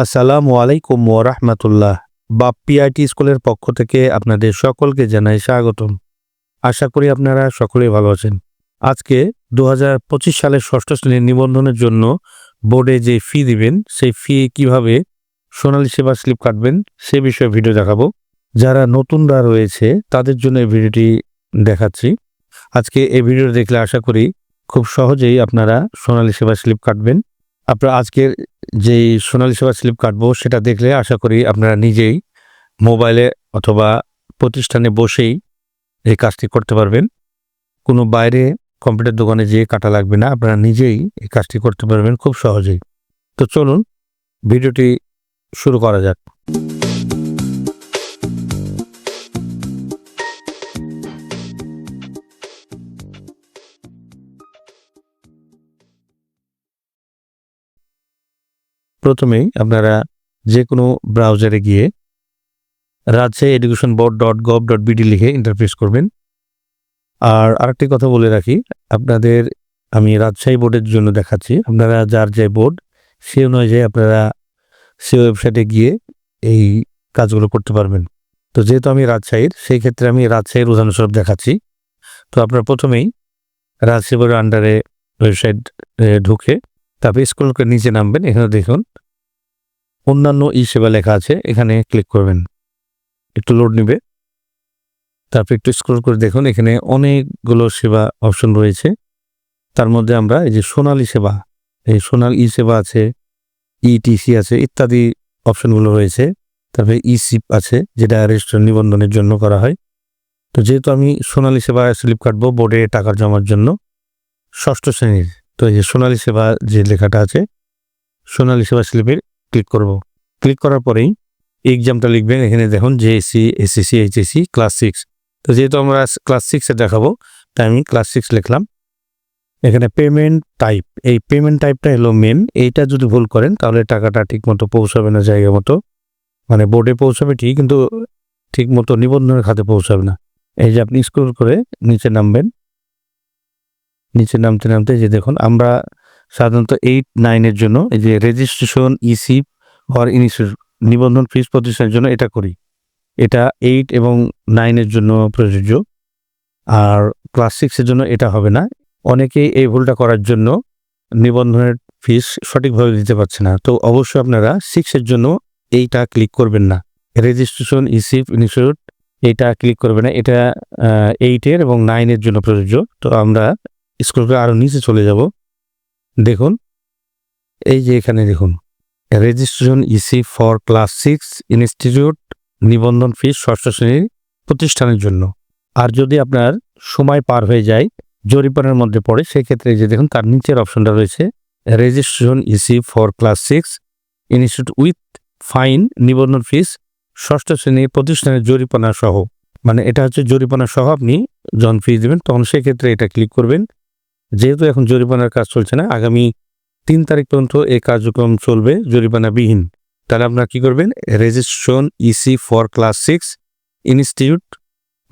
আসসালামু আলাইকুম ওরহমতুল্লাহ বা পিআইটি স্কুলের পক্ষ থেকে আপনাদের সকলকে জানাই স্বাগতম। আশা করি আপনারা সকলেই ভালো আছেন। আজকে দু হাজার পঁচিশ সালের ষষ্ঠ শ্রেণির নিবন্ধনের জন্য বোর্ডে যে ফি দিবেন, সেই ফি কীভাবে সোনালী সেবা স্লিপ কাটবেন, সে বিষয়ে ভিডিও দেখাবো। যারা নতুনরা রয়েছে, তাদের জন্য এই ভিডিওটি দেখাচ্ছি। আজকে এই ভিডিও দেখলে আশা করি খুব সহজেই আপনারা সোনালী সেবা স্লিপ কাটবেন। আপনারা আজকের যেই সোনালী সেবা স্লিপ কাটবো, সেটা দেখলে আশা করি আপনারা নিজেই মোবাইলে অথবা প্রতিষ্ঠানে বসেই এই কাজটি করতে পারবেন। কোনো বাইরে কম্পিউটার দোকানে যেয়ে কাটা লাগবে না, আপনারা নিজেই এই কাজটি করতে পারবেন খুব সহজেই। তো চলুন, ভিডিওটি শুরু করা যাক। প্রথমেই আপনারা যে কোনো ব্রাউজারে গিয়ে Rajshahi education board dot gov dot BD লিখে ইন্টারফেস করবেন। আর আরেকটি কথা বলে রাখি, আপনাদের আমি রাজশাহী বোর্ডের জন্য দেখাচ্ছি। আপনারা যার যে বোর্ড সে অনুযায়ী আপনারা সে ওয়েবসাইটে গিয়ে এই কাজগুলো করতে পারবেন। তো যেহেতু আমি রাজশাহীর, সেই ক্ষেত্রে আমি রাজশাহীর উদাহরণস্বরূপ দেখাচ্ছি। তো আপনারা প্রথমেই রাজশাহী বোর্ডের আন্ডারে ওয়েবসাইট ঢুকে তারপরে স্ক্রল করে নিচে নামবেন। এখানে দেখুন অন্যান্য ই সেবা লেখা আছে, এখানে ক্লিক করবেন। একটু লোড নেবে। তারপর একটু স্ক্রল করে দেখুন, এখানে অনেকগুলো সেবা অপশন রয়েছে। তার মধ্যে আমরা এই যে সোনালি সেবা, এই সোনাল ই সেবা আছে ইটিসি আছে, ইত্যাদি অপশনগুলো রয়েছে। তারপরে ই সিপ আছে, যেটা রেজিস্ট্রেশন নিবন্ধনের জন্য করা হয়। তো যেহেতু আমি সোনালী সেবা স্লিপ কাটবো বোর্ডে টাকা জমার জন্য, ষষ্ঠ শ্রেণির, তো এই যে সোনালী সেবা যে লেখাটা আছে, সোনালী সেবা স্লিপের ক্লিক করব। ক্লিক করার পরেই এক্সামটা লিখবেন। এখানে দেখুন JSC SSC HSC class six তো যেহেতু আমরা ক্লাস সিক্সে দেখাবো, তাই আমি ক্লাস সিক্স লিখলাম। এখানে পেমেন্ট টাইপ এই পেমেন্ট টাইপটা হলো মেন এইটা যদি ভুল করেন, তাহলে টাকাটা ঠিক মতো পৌঁছাবে না জায়গা মতো। মানে বোর্ডে পৌঁছাবে ঠিক কিন্তু ঠিক মতো নিবন্ধনের খাতে পৌঁছাবে না। এই যে আপনি স্ক্রল করে নিচে নামবেন। নিচে নামতে নামতে যে দেখুন, আমরা সাধারণত এইট নাইনের জন্য এই যে রেজিস্ট্রেশন ইসি অর ইনিশিয়েটিভ নিবন্ধন ফিস প্রতিষ্ঠানের জন্য এটা করি। এটা এইট এবং নাইনের জন্য প্রযোজ্য। আর ক্লাস সিক্সের জন্য এটা হবে না। অনেকেই এই ভুলটা করার জন্য নিবন্ধনের ফিস সঠিকভাবে দিতে পারছে না। তো অবশ্যই আপনারা সিক্সের জন্য এইটা ক্লিক করবেন না। রেজিস্ট্রেশন ইসিপ ইনস্টিটিউট এটা ক্লিক করবে না। এটা এইটের এবং নাইনের জন্য প্রযোজ্য। তো আমরা স্কুল করে আরও নিচে চলে যাব। দেখুন, এই যে এখানে দেখুন registration ESIF for class six institute নিবন্ধন ফিস ষষ্ঠ শ্রেণির প্রতিষ্ঠানের জন্য। আর যদি আপনার সময় পার হয়ে যায়, জরিপানার মধ্যে পড়ে, সেক্ষেত্রে যে দেখুন, তার নিচের অপশনটা রয়েছে registration ESIF for class six institute with fine নিবন্ধন ফিস ষষ্ঠ শ্রেণির প্রতিষ্ঠানের জরিপানা সহ। মানে এটা হচ্ছে জরিপানা সহ আপনি জন ফিস দেবেন, তখন সেক্ষেত্রে এটা ক্লিক করবেন। যেহেতু এখন জরিমানার কাজ চলছে না, আগামী তিন তারিখ পর্যন্ত এই কার্যক্রম চলবে জরিমানা বিহীন তাহলে আপনারা কী করবেন? Registration ESIF for class six institute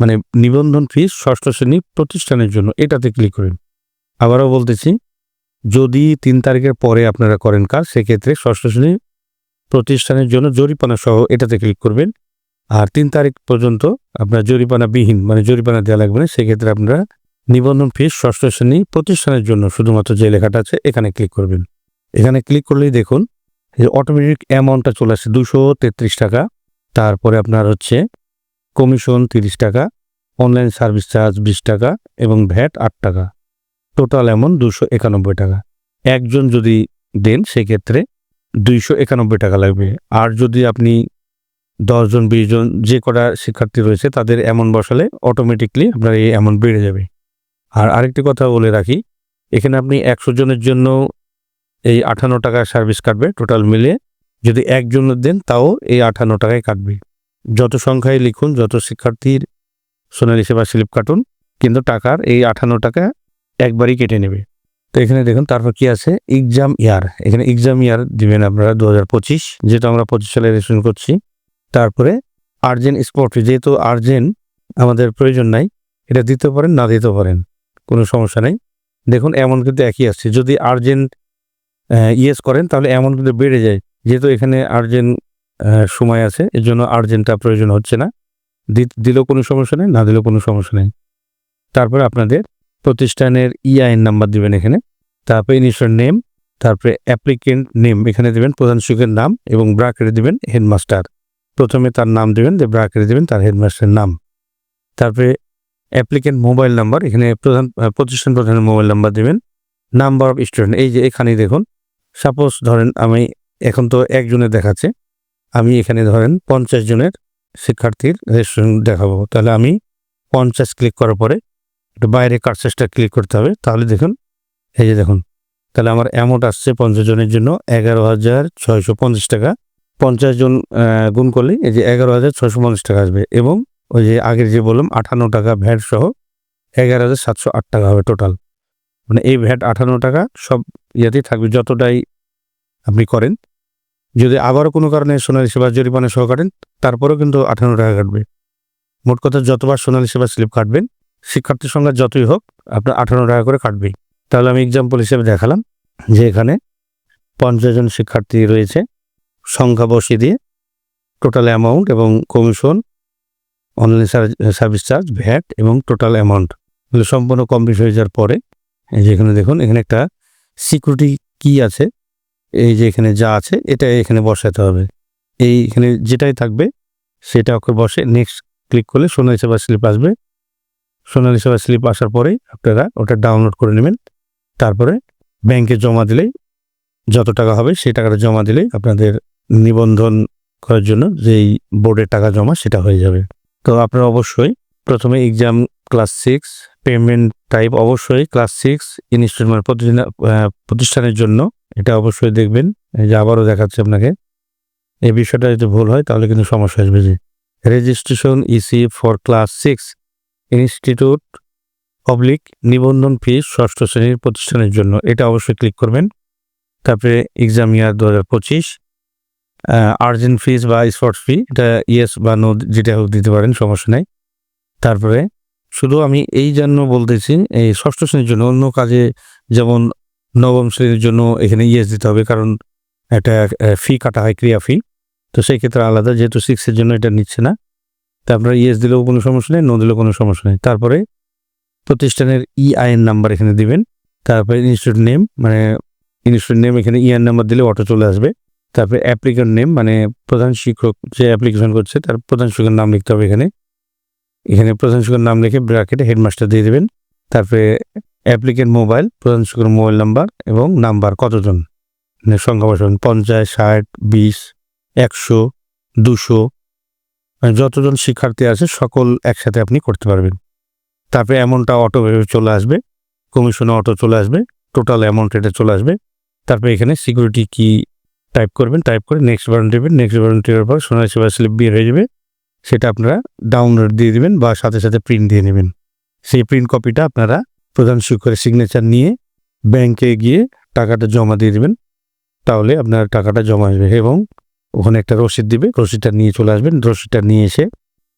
মানে নিবন্ধন ফিস ষষ্ঠ শ্রেণি প্রতিষ্ঠানের জন্য, এটাতে ক্লিক করেন। আবারও বলতেছি, যদি তিন তারিখের পরে আপনারা করেন কাজ, সেক্ষেত্রে ষষ্ঠ শ্রেণি প্রতিষ্ঠানের জন্য জরিমানা সহ এটাতে ক্লিক করবেন। আর তিন তারিখ পর্যন্ত আপনার জরিমানা বিহীন মানে জরিমানা দেওয়া লাগবে না, সেক্ষেত্রে আপনারা নিবন্ধন ফিস ষষ্ঠ শ্রেণি প্রতিষ্ঠানের জন্য শুধুমাত্র যে লেখাটা আছে, এখানে ক্লিক করবেন। এখানে ক্লিক করলেই দেখুন যে অটোমেটিক অ্যামাউন্টটা চলে আসছে দুশো তেত্রিশ টাকা। তারপরে আপনার হচ্ছে কমিশন তিরিশ টাকা অনলাইন সার্ভিস চার্জ বিশ টাকা এবং ভ্যাট আট টাকা। টোটাল এমন দুশো একানব্বই টাকা। একজন যদি দেন, সেক্ষেত্রে দুইশো একানব্বই টাকা লাগবে। আর যদি আপনি দশজন, বিশজন যে কটা শিক্ষার্থী রয়েছে, তাদের এমন বসালে অটোমেটিকলি আপনার এই অ্যামাউন্ট বেড়ে যাবে। আর আরেকটি কথা বলে রাখি, এখানে আপনি একশো জনের জন্য এই আঠান্ন টাকা সার্ভিস কাটবে টোটাল মিলে যদি একজন দেন, তাও এই আঠান্ন টাকায় কাটবে। যত সংখ্যায় লিখুন, যত শিক্ষার্থীর সোনালী সেবা স্লিপ কাটুন, কিন্তু টাকার এই আঠান্ন টাকা একবারই কেটে নেবে। তো এখানে দেখুন, তারপর কি আছে? এক্সাম ইয়ার এখানে এক্সাম ইয়ার দিবেন আপনারা দু হাজার পঁচিশ, যেটা আমরা পঁচিশ সালে রেজিস্ট্রেশন করছি। তারপরে আর্জেন্ট স্পট যেহেতু আর্জেন্ট আমাদের প্রয়োজন নাই, এটা দিতে পারেন, না দিতে পারেন। কোনো সমস্যা নেই। দেখুন, এমন কিন্তু একই আসছে। যদি আর্জেন্ট ইয়েস করেন, তাহলে এমন কিন্তু বেড়ে যায়। যেহেতু এখানে আর্জেন্ট সময় আছে, এর জন্য আর্জেন্টটা প্রয়োজন হচ্ছে না। দিলেও কোনো সমস্যা নেই, না দিলেও কোনো সমস্যা নেই। তারপরে আপনাদের প্রতিষ্ঠানের ইআইএন নাম্বার দিবেন এখানে। তারপরে ইনিশিয়াল নেম তারপরে অ্যাপ্লিকেন্ট নেম এখানে দিবেন, প্রধান শিক্ষকের নাম এবং ব্রাকেটে দিবেন হেডমাস্টার প্রথমে তার নাম দিবেন দিয়ে ব্রাকেটে দিবেন, তার হেডমাস্টারের নাম। তারপরে অ্যাপ্লিকেন্ট মোবাইল নাম্বার এখানে প্রধান প্রতিষ্ঠান প্রধানের মোবাইল নাম্বার দেবেন নাম্বার অফ স্টুডেন্ট এই যে এখানেই দেখুন সাপোজ ধরেন আমি এখন তো একজনের দেখাচ্ছে, আমি এখানে ধরেন পঞ্চাশ জনের শিক্ষার্থীর রেস্টুরেন্ট দেখাবো, তাহলে আমি পঞ্চাশ ক্লিক করার পরে একটু বাইরে কার্সেসটা ক্লিক করতে হবে, তাহলে দেখুন, এই যে দেখুন, তাহলে আমার অ্যামাউন্ট আসছে পঞ্চাশ জনের জন্য এগারো হাজার ছয়শো পঞ্চাশ টাকা, পঞ্চাশ জন গুণ করলে এই যে এগারো হাজার ছয়শো পঞ্চাশ টাকা আসবে এবং ওই যে আগের যে বললাম আটান্ন টাকা ভ্যাট সহ এগারো হাজার সাতশো আট টাকা হবে টোটাল মানে এই ভ্যাট আটান্ন টাকা সব ইয়েতেই থাকবে, যতটাই আপনি করেন। যদি আবারও কোনো কারণে সোনালী সেবা জরিমানা সহ কাটেন, তারপরেও কিন্তু আঠান্ন টাকা কাটবে। মোট কথা যতবার সোনালী সেবা স্লিপ কাটবেন, শিক্ষার্থীর সংখ্যা যতই হোক, আপনার আঠান্ন টাকা করে কাটবেই। তাহলে আমি এক্সাম্পল হিসেবে দেখালাম যে এখানে পঞ্চাশ জন শিক্ষার্থী রয়েছে, সংখ্যা বসিয়ে দিয়ে টোটাল অ্যামাউন্ট এবং commission online service charge VAT এবং টোটাল অ্যামাউন্ট সম্পূর্ণ কমপ্লিট হয়ে যাওয়ার পরে, এই যে এখানে দেখুন, এখানে একটা সিকিউরিটি কি আছে। এই যে এখানে যা আছে, এটা এখানে বসাতে হবে। এই এখানে যেটাই থাকবে, সেটা ওকে বসে নেক্সট ক্লিক করলে সোনালী সেবা স্লিপ আসবে। সোনালী সেবা স্লিপ আসার পরেই আপনারা ওটা ডাউনলোড করে নেবেন। তারপরে ব্যাংকে জমা দিলেই যত টাকা হবে, সেই টাকাটা জমা দিলেই আপনাদের নিবন্ধন করার জন্য যেই বোর্ডের টাকা জমা, সেটা হয়ে যাবে। তো আপনারা অবশ্যই প্রথমে exam class six payment type অবশ্যই ক্লাস সিক্স ইনস্টলমেন্ট প্রতিষ্ঠানের জন্য। এটা অবশ্যই দেখবেন। এই যে আবারও দেখাচ্ছে আপনাকে। এই বিষয়টা যদি ভুল হয় তাহলে কিন্তু সমস্যা আসবে যে registration ESIF for class six institute public নিবন্ধন ফিস ষষ্ঠ শ্রেণির প্রতিষ্ঠানের জন্য। এটা অবশ্যই ক্লিক করবেন। তারপরে এক্সাম ইয়ার দু হাজার পঁচিশ আর্জেন্ট ফিজ বা স্পট ফি এটা ইয়েস বা নো যেটা হোক দিতে পারেন, সমস্যা নেই। তারপরে শুধু আমি এই জন্য বলতেছি, এই ষষ্ঠ শ্রেণির জন্য, অন্য কাজে যেমন নবম শ্রেণির জন্য এখানে ইয়েস দিতে হবে, কারণ একটা ফি কাটা হয়, ক্রিয়া ফি তো সেই ক্ষেত্রে আলাদা, যেহেতু সিক্সের জন্য এটা নিচ্ছে না, তা আপনারা ইয়েস দিলেও কোনো সমস্যা নেই নো দিলেও কোনো সমস্যা নেই। তারপরে প্রতিষ্ঠানের ইআইএন নাম্বার এখানে দিবেন, তারপরে ইনস্টিটিউট নেম মানে ইনস্টিটিউট নেম এখানে ইআইএন নাম্বার দিলে অটো চলে আসবে। তারপরে অ্যাপ্লিকেন্ট নেম মানে প্রধান শিক্ষক যে অ্যাপ্লিকেশন করছে, তার প্রধান শিক্ষকের নাম লিখতে হবে এখানে। এখানে প্রধান শিক্ষকের নাম লিখে ব্র্যাকেটে হেডমাস্টার দিয়ে দেবেন। তারপরে অ্যাপ্লিকেন্ট মোবাইল প্রধান শিক্ষকের মোবাইল নাম্বার এবং নাম্বার কতজন? মানে সংখ্যা বসাবেন, পঞ্চাশ, ষাট, বিশ, একশো, দুশো। মানে যতজন শিক্ষার্থী আছে, সকল একসাথে আপনি করতে পারবেন। তারপরে অ্যামাউন্টটা অটো চলে আসবে। কমিশনে অটো চলে আসবে। টোটাল অ্যামাউন্ট এটা চলে আসবে। তারপরে এখানে সিকিউরিটি কি টাইপ করবেন টাইপ করে নেক্সট বাটন টিপবেন নেক্সট বাটন টিপার পর সোনালী সেবা স্লিপ বের হয়ে যাবে। সেটা আপনারা ডাউনলোড দিয়ে দিবেন বা সাথে সাথে প্রিন্ট দিয়ে নেবেন। সেই প্রিন্ট কপিটা আপনারা প্রধান শিক্ষকের সিগনেচার নিয়ে ব্যাংকে গিয়ে টাকাটা জমা দিয়ে দেবেন। তাহলে আপনার টাকাটা জমা আসবে এবং ওখানে একটা রসিদ দিবে, রসিদটা নিয়ে চলে আসবেন। রসিদটা নিয়ে এসে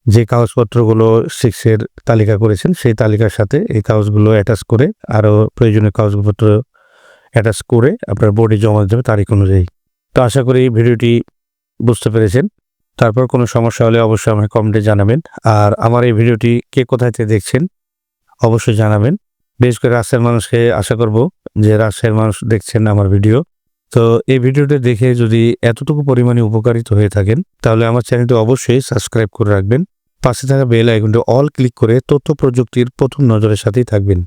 যে কাগজপত্রগুলো সিক্সের তালিকা করেছেন, সেই তালিকার সাথে এই কাগজগুলো অ্যাটাচ করে আরও প্রয়োজনীয় কাগজপত্র অ্যাটাচ করে আপনার বোর্ডে জমা দিতে হবে তারিখ অনুযায়ী। তো আশা করি ভিডিওটি বুঝতে পেরেছেন। তারপর কোনো সমস্যা হলে অবশ্যই আমাকে কমেন্টে জানাবেন। আর আমার এই ভিডিওটি কে কোথায় থেকে দেখছেন অবশ্যই জানাবেন। বিশেষ করে রাজশাহীর মানুষকে আশা করব যে রাজশাহীর মানুষ দেখছেন আমার ভিডিও। তো এই ভিডিওটা দেখে যদি এতটুকু পরিমাণে উপকারিত হয়ে থাকেন, তাহলে আমার চ্যানেলটি অবশ্যই সাবস্ক্রাইব করে রাখবেন। পাশে থাকা বেল আইকনটি অল ক্লিক করে তথ্য প্রযুক্তির প্রথম নজরের সাথেই থাকবেন।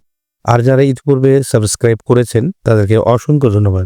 আর যারা ইতিপূর্বে সাবস্ক্রাইব করেছেন, তাদেরকে অসংখ্য ধন্যবাদ।